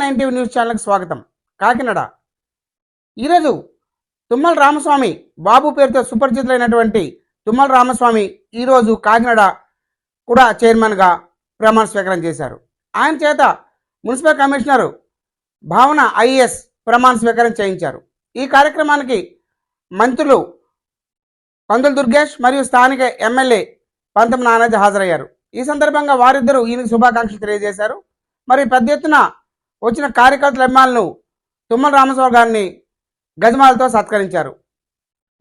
Nine TV news ఛానల్కి స్వాగతం. కాకినాడ. ఈరోజు తుమ్మల రామస్వామి బాబు పేరుతో సుపరిచితులైనటువంటి తుమ్మల రామస్వామి ఈరోజు కాకినాడ కూడా చైర్మన్గా ప్రమాణ స్వీకారం చేశారు. ఆయన చేత మున్సిపల్ కమిషనర్ భావన ఐఏఎస్ ప్రమాణ స్వీకారం చేయించారు. ఈ కార్యక్రమానికి మంత్రులు పందుల దుర్గేష్ మరియు స్థానిక ఎమ్మెల్యే పంతం నానాజీ హాజరయ్యారు. ఈ సందర్భంగా వారిద్దరూ ఈయనకు శుభాకాంక్షలు తెలియజేశారు. మరి పెద్ద ఎత్తున వచ్చిన కార్యకర్తల అభిమానులు తుమ్మల రామస్వామి గారిని గజమాలతో సత్కరించారు.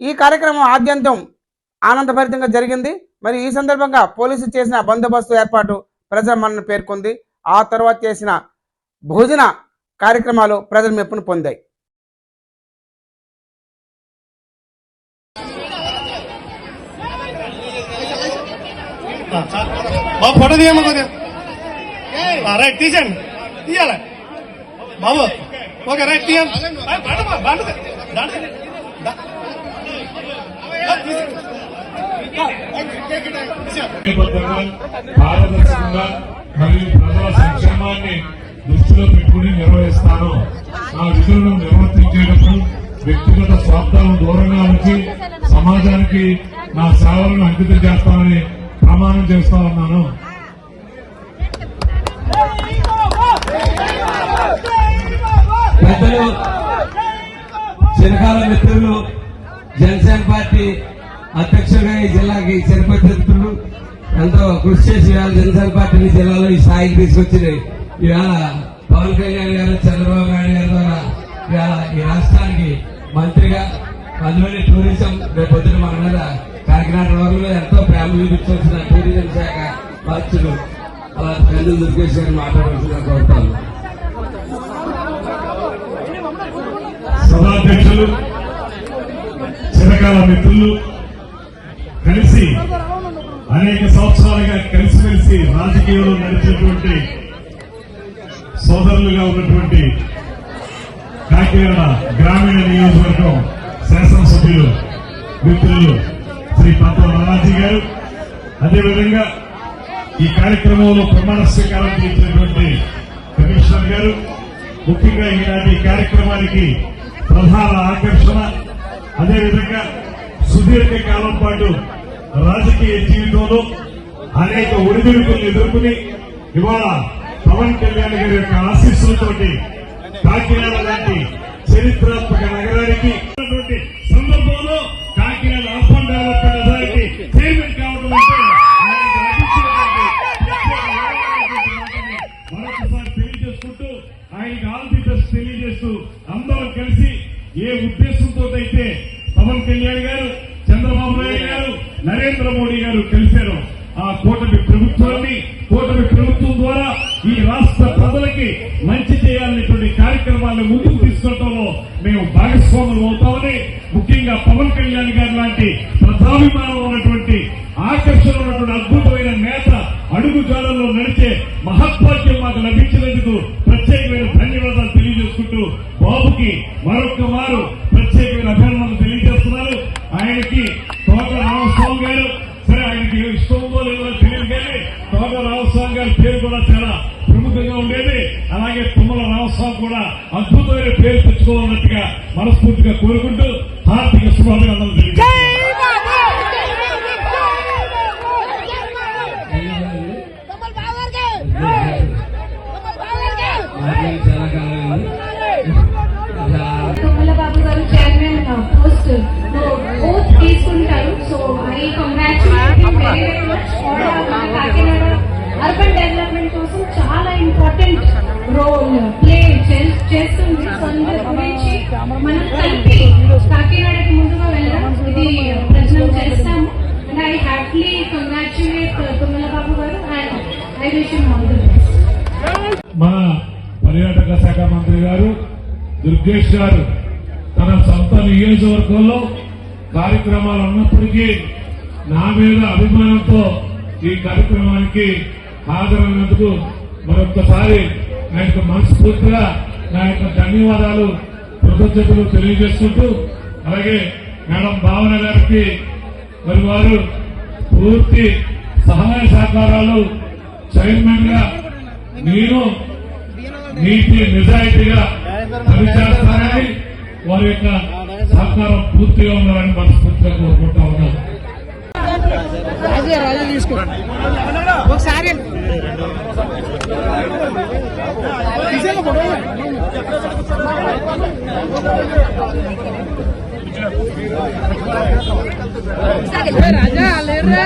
ఈ కార్యక్రమం ఆద్యంతం ఆనందభరితంగా జరిగింది. మరి ఈ సందర్భంగా పోలీసులు చేసిన బందోబస్తు ఏర్పాటు ప్రజల మనను పేర్కొంది. ఆ తర్వాత చేసిన భోజన కార్యక్రమాలు ప్రజల మెప్పును పొందాయి. ఫోటో తీయాలి. బాబు ఓకే రైట్ టీఎం పారదర్శకంగా మరియు ప్రజల సంక్షేమాన్ని దృష్టిలో పెట్టుకుని నిర్వహిస్తాను నా విధులను నిర్వర్తించేటప్పుడు వ్యక్తిగత స్వార్థాలను దూరంగా ఉంచి సమాజానికి నా సేవలను అంకితం చేస్తానని ప్రమాణం చేస్తా ఉన్నాను మిత్రులు చిరకాల మిత్రులు జనసేన పార్టీ అధ్యక్షులుగా ఈ జిల్లాకి చిరపతిథులు ఎంతో కృషి చేసి ఇవాళ జనసేన పార్టీని జిల్లాలో ఈ స్థాయికి తీసుకొచ్చిన ఇవాళ పవన్ కళ్యాణ్ గారు చంద్రబాబు నాయుడు గారి ద్వారా ఇవాళ ఈ రాష్ట్రానికి మంత్రిగా అందులోని టూరిజం రేపు పొద్దున మన మీద కాకినాడ రోడ్లో ఎంతో ప్రేమ చూపించాల్సిన టూరిజం శాఖ బాధ్యులు అలా కందులు దుర్గేష్ గారిని మాట్లాడవలసిందిగా కోరుతాను. సభాధ్యక్షులు చిరకాల మిత్రులు కలిసి అనేక సంవత్సరాలుగా కలిసిమెలిసి రాజకీయంలో నడిచినటువంటి సోదరులుగా ఉన్నటువంటి కాకినాడ గ్రామీణ నియోజకవర్గం శాసనసభ్యులు మిత్రులు శ్రీ పంత నానాజీ గారు. అదేవిధంగా ఈ కార్యక్రమంలో ప్రమాణ స్వీకారం చేసినటువంటి కమిషనర్ గారు. ముఖ్యంగా ఈనాటి కార్యక్రమానికి ప్రధాన ఆకర్షణ. అదేవిధంగా సుదీర్ఘ కాలం పాటు రాజకీయ జీవితంలో అనేక ఒడిదుడుకులను ఎదుర్కొని ఇవాళ పవన్ కళ్యాణ్ గారి యొక్క ఆశీస్సులతోటి కాకినాడ లాంటి చరిత్రాత్మక నగరానికి తెలియజేసుకుంటూ ఆయనకి ఆల్ ది బెస్ట్ తెలియజేస్తూ అందరం కలిసి ఏ ఉద్దేశంతో అయితే పవన్ కళ్యాణ్ గారు చంద్రబాబు నాయుడు గారు నరేంద్ర మోడీ గారు కలిశారు ఆ కూటమి ప్రభుత్వాన్ని కూటమి ప్రభుత్వం ద్వారా ఈ రాష్ట్ర ప్రజలకి మంచి చేయాలనేటువంటి కార్యక్రమాలను ముందుకు తీసుకెళ్ళడంలో మేము భాగస్వాములు అవుతామని ముఖ్యంగా పవన్ కళ్యాణ్ గారు లాంటి ప్రధాభిమానం ఉన్నటువంటి ఆకర్షణ ఉన్నటువంటి అద్భుతమైన అడుగు జాడల్లో నడిచే మహత్వాక్యం మాకు లభించినందుకు ప్రత్యేకమైన ధన్యవాదాలు తెలియజేసుకుంటూ బాబుకి మరొక వారు ప్రత్యేకమైన అభినందనలు తెలియజేస్తున్నారు. ఆయనకి తోట రామస్వామి గారు సరే ఆయనకి ఇష్టం లేదో తెలియదు కానీ తోట రామస్వామి గారి పేరు కూడా చాలా ప్రముఖంగా ఉండేది. అలాగే తుమ్మల రామస్వామి కూడా అద్భుతమైన పేరు తెచ్చుకోవాలన్నట్టుగా మనస్ఫూర్తిగా కోరుకుంటూ హార్దిక శుభాభినందనలు తెలియజేస్తారు అర్బన్ డెవలప్మెంట్ కోసం చాలా ఇంపార్టెంట్ రోల్ ప్లే చేస్తుంది. గురించి మనం కలిపి కాకినాడకి ముందుగా వెళ్దాం ఇది ప్రజలు చేస్తాము. And I happily congratulate Tummala Babu garu and I wish మన పర్యాటక శాఖ మంత్రి గారు దుర్గేష్ గారు తన సొంత నియోజకవర్గంలో కార్యక్రమాలు ఉన్నప్పటికీ నా మీద అభిమానంతో ఈ కార్యక్రమానికి హాజరైనందుకు మరొకసారి నా యొక్క మనస్ఫూర్తిగా నా యొక్క ధన్యవాదాలు కృతజ్ఞతలు తెలియజేసుకుంటూ అలాగే మేడం భావన గారికి మరి వారు పూర్తి సహాయ సహకారాలు చైర్మన్గా నేను నీతి నిజాయితీగా పనిచేస్తానని వారి యొక్క సహకారం పూర్తిగా ఉండాలని మనస్ఫూర్తిగా కోరుకుంటాం ఉన్నాను ఒకసారి. రాజా లేరా